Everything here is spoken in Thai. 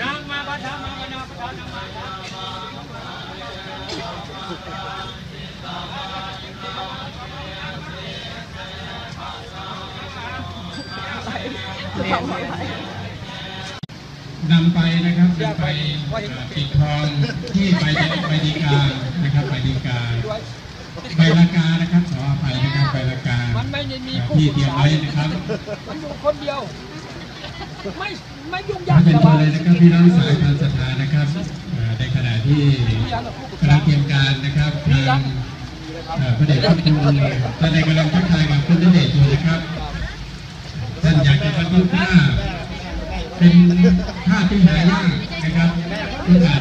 นางมาบัดามาบนาประธานามา นำไปนะครับนำไปปิดทองที่ใบใบดีกานะครับใบดีกาใบละกานะครับขออภัยนะครับใบละกามันไม่ได้มีผู้ที่ปรึเตรีกยมษาไว้นะครับมันอยู่คนเดียว ไม่ไม่ยุ่งยาถ้ากเป็นสตัวบายเลยนะครับพี่น้องสายทานสถานนะครับเอ่อในขณะที่กำลังเตรียมการนะครับทางเอ่อพระเดชพระคุณท่านในกำลังทักทายกับคุณณเดชน์อยู่นะครับท่ ลูกหน้าเป็นภาพที่หางนะครับ